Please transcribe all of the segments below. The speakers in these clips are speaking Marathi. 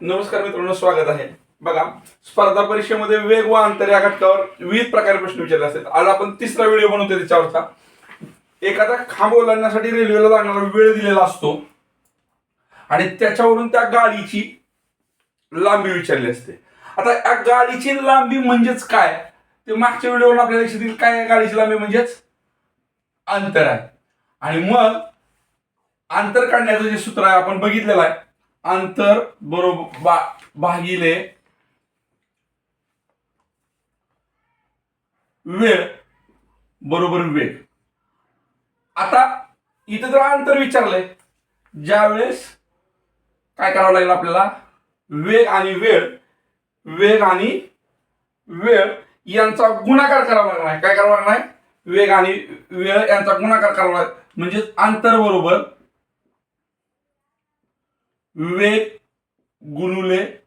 नमस्कार मित्रांनो स्वागत आहे. बघा स्पर्धा परीक्षेमध्ये वेग व अंतर या घटकावर विविध प्रकारे प्रश्न विचारले असतात. आज आपण तिसरा व्हिडिओ बनवतो त्याच्यावरचा. एखादा खांब ओलांडण्यासाठी रेल्वेला लागणारा वेळ दिलेला असतो. आणि त्याच्यावरून त्या गाडीची लांबी विचारली असते. आता या गाडीची लांबी म्हणजेच काय? ते मागच्या व्हिडिओवर आपल्याला लक्ष देईल काय गाडीची लांबी म्हणजेच अंतर आहे. आणि मग अंतर काढण्याचं जे सूत्र आहे आपण बघितलेलं आहे. अंतर बरोबर बा भागिले वेळ बरोबर वेग. आता इथं जर अंतर विचारलंय ज्यावेळेस काय करावं लागेल आपल्याला? वेग आणि वेळ वेग आणि वेळ यांचा गुणाकार करावा लागणार आहे. काय करावं लागणार आहे? वेग आणि वेळ यांचा गुणाकार करावा लागेल म्हणजेच अंतर बरोबर विवेक गुणुले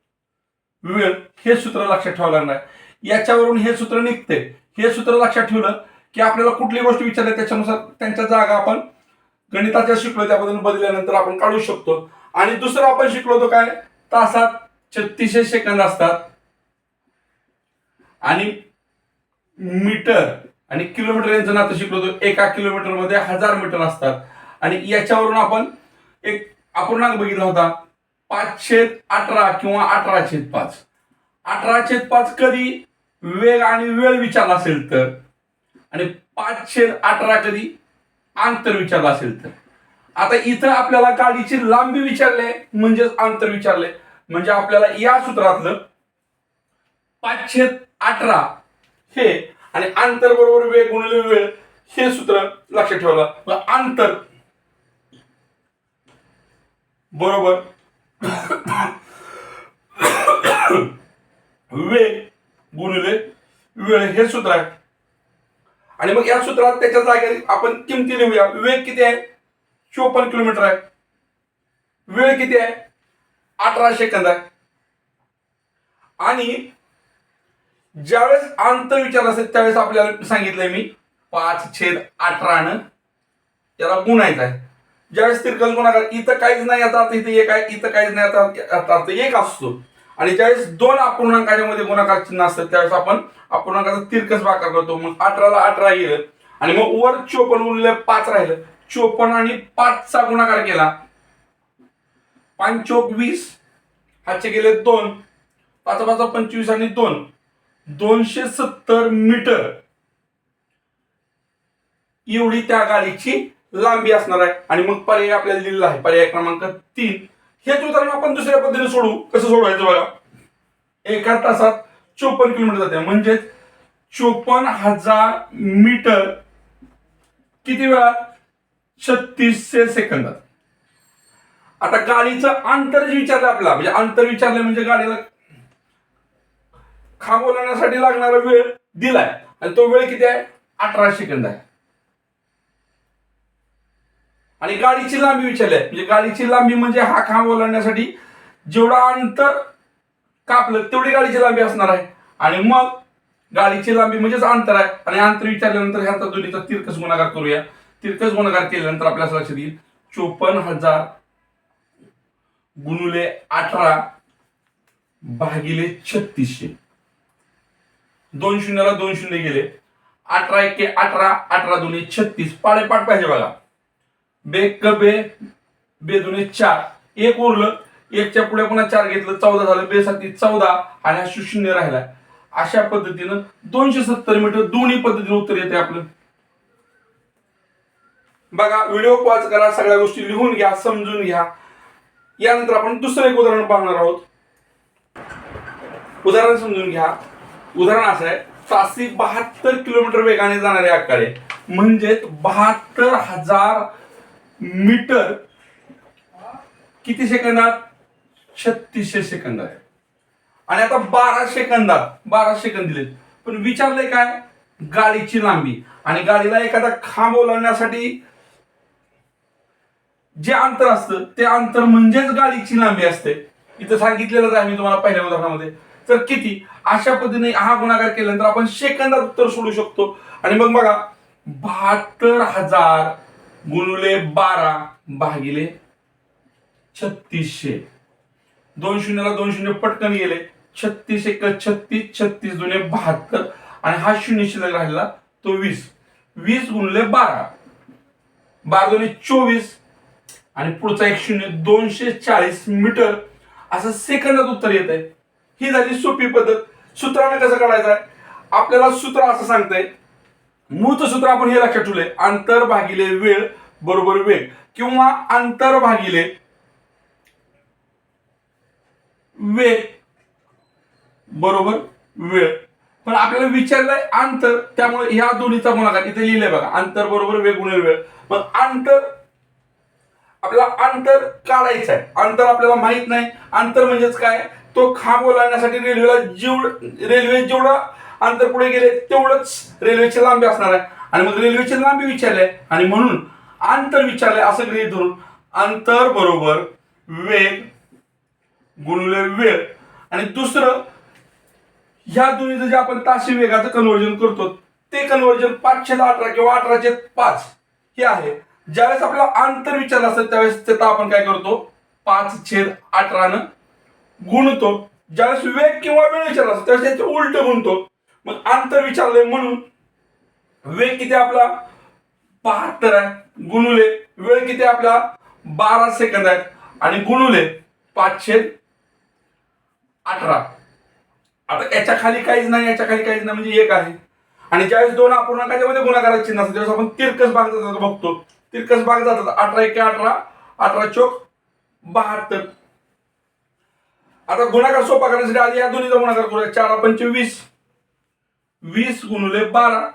वेळ हे सूत्र लक्षात ठेवावं लागणार. याच्यावरून हे सूत्र निघते. हे सूत्र लक्षात ठेवलं की आपल्याला कुठली गोष्ट विचारली त्याच्यानुसार त्यांच्या जागा आपण गणिताच्या शिकलो त्याबद्दल बदलल्यानंतर आपण काढू शकतो. आणि दुसरं आपण शिकलो होतो काय? तासात छत्तीसशे सेकंद असतात. आणि मीटर आणि किलोमीटर यांचं नातं शिकलो होतो एका किलोमीटरमध्ये हजार मीटर असतात. आणि याच्यावरून आपण एक अपूर्णांक बघितला होता. पाचशेत अठरा किंवा अठरा छेद पाच. अठरा छेद पाच कधी वेग आणि वेळ विचारला असेल तर आणि पाचशे अठरा कधी अंतर विचारलं असेल तर. आता इथं आपल्याला गाडीची लांबी विचारले म्हणजेच अंतर विचारले म्हणजे आपल्याला या सूत्रातलं पाचशेत अठरा हे आणि अंतर बरोबर वेग गुणले वेळ हे सूत्र लक्षात ठेवलं अंतर बरोबर वेग गुणिले वेळ हे सूत्र आहे. आणि मग या सूत्रात त्याच्या जागेत आपण किमती लिहूया. वेग किती आहे? चोपन्न किलोमीटर आहे. वेळ किती आहे? अठरा सेकंद आहे. आणि ज्यावेळेस अंतर विचारलं असेल त्यावेळेस आपल्याला सांगितलंय मी पाच छेद अठरानं त्याला गुणायचं आहे. ज्यावेळेस तिरकस गुणाकार इथं काहीच नाही याचा अर्थ इथं एक आहे इथं काहीच नाही याचा अर्थ एक असतो. आणि ज्यावेळेस दोन अपूर्णांकाच्या मध्ये गुणाकार चिन्ह असतात त्यावेळेस आपण अपूर्णांकाचा तिरकस भाकार करतो. मग अठराला अठरा येईल आणि मग वर चोपन्न उरलेलं पाच राहिलं. चोपन्न आणि पाचचा गुणाकार केला. पंचोक वीस हातचे गेले दोन. पाच पाच पंचवीस आणि दोन. दोनशे सत्तर मीटर. एवढी त्या गाडीची लांबी असणार आहे आणि मग पर्याय आपल्याला दिलेला आहे. पर्याय क्रमांक तीन. हेच उदाहरण आपण दुसऱ्या पद्धतीने सोडू. कसं सोडवायचं बघा? एका तासात चोपन्न किलोमीटर जाते. म्हणजेच चोपन्न हजार मीटर किती वेळा छत्तीसशे सेकंदात. आता गाडीचं अंतर जे विचारलं आपल्याला म्हणजे अंतर विचारलं म्हणजे गाडीला खांबवण्यासाठी लागणारा वेळ दिलाय. आणि तो वेळ किती आहे? अठरा सेकंद आहे. आणि गाडीची लांबी विचारली आहे. म्हणजे गाडीची लांबी म्हणजे हा खांब ओलांडण्यासाठी जेवढा अंतर कापलं तेवढी गाडीची लांबी असणार आहे. आणि मग गाडीची लांबी म्हणजेच अंतर आहे. आणि अंतर विचारल्यानंतर ह्याचा दोन्हीचा तिरकस गुणाकार करूया. तिरकस गुणाकार केल्यानंतर आपल्याला लक्षात येईल चोपन्न हजार गुणुले अठरा भागिले छत्तीसशे. दोन शून्याला दोन शून्य गेले. अठरा एके अठरा अठरा दोन्ही छत्तीस. पाडे पाठ पाहिजे बघा. बे क बे बे चार. एक उरलं एकच्या पुढे पुन्हा चार घेतलं चौदा झालं बेसाठी चौदा आणि हा शून्य राहिला. अशा पद्धतीनं दोनशे सत्तर मीटर दोन्ही पद्धतीने उत्तर येते आपलं. बघा व्हिडिओ पॉज करा सगळ्या गोष्टी लिहून घ्या समजून घ्या. यानंतर आपण दुसरं एक उदाहरण पाहणार आहोत. उदाहरण समजून घ्या. उदाहरण असं आहे तासी बहात्तर किलोमीटर वेगाने जाणारे आकडे म्हणजेच बहात्तर हजार मीटर किती सेकंदात? छत्तीसशे सेकंद आहे आणि आता बारा सेकंदात बारा सेकंद दिले पण विचारलंय काय? गाडीची लांबी. आणि गाडीला एखादा खांब ओलांडण्यासाठी जे अंतर असतं ते अंतर म्हणजेच गाडीची लांबी असते. इथं सांगितलेलंच आहे मी तुम्हाला पहिल्या उदाहरणामध्ये. तर किती? अशा पद्धतीने हा गुणाकार केल्यानंतर आपण सेकंदात उत्तर सोडू शकतो. आणि मग बघा बहात्तर हजार गुणुले बारा भागिले छत्तीसशे. दोन शून्यला दोन शून्य पटकन गेले. छत्तीस एक छत्तीस छत्तीस जुने बहात्तर. आणि हा शून्य शिल्लक राहिला तो वीस. वीस गुणले बारा. बारा दोन्ही चोवीस. आणि पुढचा एक शून्य दोनशे चाळीस मीटर. असं सेकंदात उत्तर येत आहे ही झाली सोपी पद्धत. सूत्राने कसं काढायचं आहे आपल्याला सूत्र असं सांगताय. मूळचं सूत्र आपण हे लक्षात ठेवलंय. अंतर भागिले वेळ बरोबर वेग. किंवा अंतर भागिले वेग बरोबर वेळ. पण आपल्याला विचारलंय अंतर त्यामुळे ह्या दोन्हीचा गुणाकार. इथे लिहिलंय बघा अंतर बरोबर वेग गुणिले वेळ. मग अंतर आपल्याला अंतर काढायचं आहे अंतर आपल्याला माहीत नाही. अंतर म्हणजेच काय? तो खांब ओलांडण्यासाठी रेल्वेला जेवढ रेल्वे जेवढं अंतर पुढे गेले तेवढंच रेल्वेची लांबी असणार आहे. आणि मग रेल्वेची लांबी विचारले आणि म्हणून अंतर विचारले असं गृहित धरून. अंतर बरोबर वेग गुणले वेळ. आणि दुसरं ह्या दोन्हीचं जे आपण ताशी वेगाचं कन्वर्जन करतो ते कन्वर्जन पाचशे अठरा किंवा अठराशे पाच हे आहे. ज्यावेळेस आपल्याला अंतर विचारलं असेल त्यावेळेस त्याचा आपण काय करतो? पाच छेद अठरानं गुणतो. ज्यावेळेस वेग किंवा वेळ विचारला असतो त्यावेळेस त्याचे उलट गुणतो. मग अंतर विचारलंय म्हणून. वेग किती आपला? बहात्तर आहे. गुणुले. वेळ किती आपला? बारा सेकंद आहेत. आणि गुणुले पाचशे अठरा. आता याच्या खाली काहीच नाही याच्या खाली काहीच नाही म्हणजे एक आहे. आणि ज्यावेळेस दोन अपूर्णांकाच्या मध्ये गुणाकाराचे चिन्ह असतात त्यावेळेस आपण तिरकस भाग जातात बघतो. तिरकस भाग जातात. अठरा एक अठरा. अठरा चोक बहात्तर. आता गुणाकार सोपा करण्यासाठी आधी या दोन्हीचा गुणाकार करूया. चार पंचवीस वीस गुणुले बारा.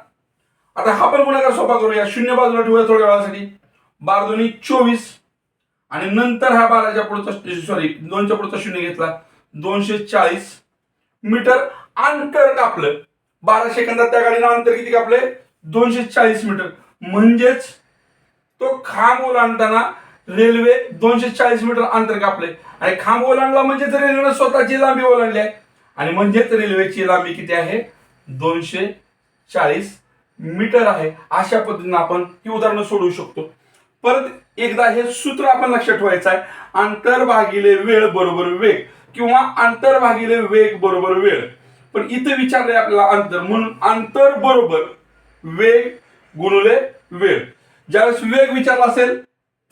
आता हा पण गुणाकार सोपा करूया. शून्य बाजूला ठेवूया थोड्या वेळासाठी. बारा दोन्ही चोवीस. आणि नंतर हा बाराच्या पुढचा सॉरी दोनच्या पुढचा शून्य घेतला. दोनशे चाळीस. मीटर अंतर कापलं. बारा सेकंदात त्या गाडीनं अंतर किती कापले दोनशे चाळीस मीटर. म्हणजेच तो खांब ओलांडताना रेल्वे दोनशे चाळीस मीटर अंतर कापले आणि खांब ओलांडला म्हणजेच रेल्वेनं स्वतःची लांबी ओलांडली आहे. आणि म्हणजेच रेल्वेची लांबी किती आहे? दोनशे चाळीस मीटर आहे. अशा पद्धतीने आपण ही उदाहरणं सोडवू शकतो. परत एकदा हे सूत्र आपण लक्षात ठेवायचं आहे. अंतर भागिले वेळ बरोबर वेग किंवा अंतर भागिले वेग बरोबर वेळ. पण इथं विचारलंय आपल्याला अंतर म्हणून अंतर बरोबर वेग गुणुले वेळ. ज्यावेळेस वेग विचारला असेल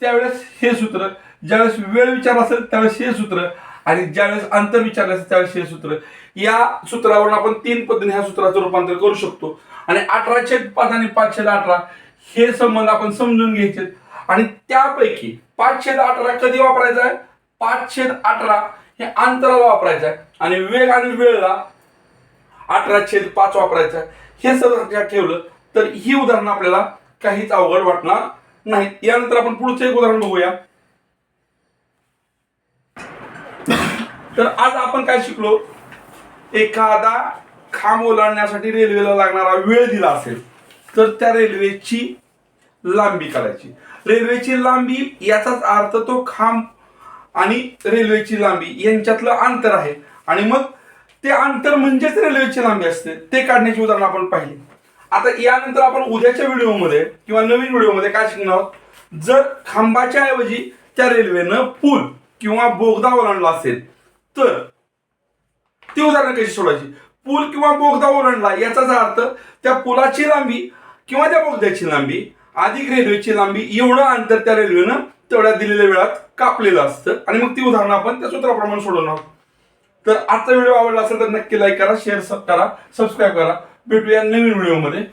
त्यावेळेस हे सूत्र. ज्यावेळेस वेळ विचारला असेल त्यावेळेस हे सूत्र. आणि ज्यावेळेस अंतर विचारलं असेल त्यावेळेस हे सूत्र. या सूत्रावरून आपण तीन पद्धतीने ह्या सूत्राचं रूपांतर करू शकतो. आणि अठराशे पाच आणि पाचशे अठरा हे संबंध आपण समजून घ्यायचे. आणि त्यापैकी पाचशे अठरा कधी वापरायचा आहे? पाचशे अठरा हे अंतराला वापरायचं आहे. आणि वेग आणि वेळला अठरा छेद पाच वापरायचा आहे. हे सर्व लक्षात ठेवलं तर ही उदाहरणं आपल्याला काहीच अवघड वाटणार नाही यानंतर आपण पुढचं एक उदाहरण बघूया. तर आज आपण काय शिकलो? एखादा खांब ओलांडण्यासाठी रेल्वेला लागणारा वेळ दिला असेल तर त्या रेल्वेची लांबी काढायची. रेल्वेची लांबी याचाच अर्थ तो खांब आणि रेल्वेची लांबी यांच्यातलं अंतर आहे. आणि मग ते अंतर म्हणजेच रेल्वेची लांबी असते ते काढण्याची उदाहरण आपण पाहिली. आता यानंतर आपण उद्याच्या व्हिडिओमध्ये किंवा नवीन व्हिडिओमध्ये काय शिकणार आहोत? जर खांबाच्या ऐवजी त्या रेल्वेनं पूल किंवा बोगदा ओलांडला असेल तर ती उदाहरणं कशी सोडायची पूल किंवा बोगदा ओलांडला याचाच अर्थ त्या पुलाची लांबी किंवा त्या बोगद्याची लांबी अधिक रेल्वेची लांबी एवढं अंतर त्या रेल्वेनं तेवढ्या दिलेल्या वेळात कापलेलं असतं. आणि मग ती उदाहरणं आपण त्या सूत्राप्रमाणे सोडवणार आहोत. तर आजचा व्हिडिओ आवडला असेल तर नक्की लाईक करा शेअर करा सबस्क्राईब करा. भेटूया नवीन व्हिडिओमध्ये.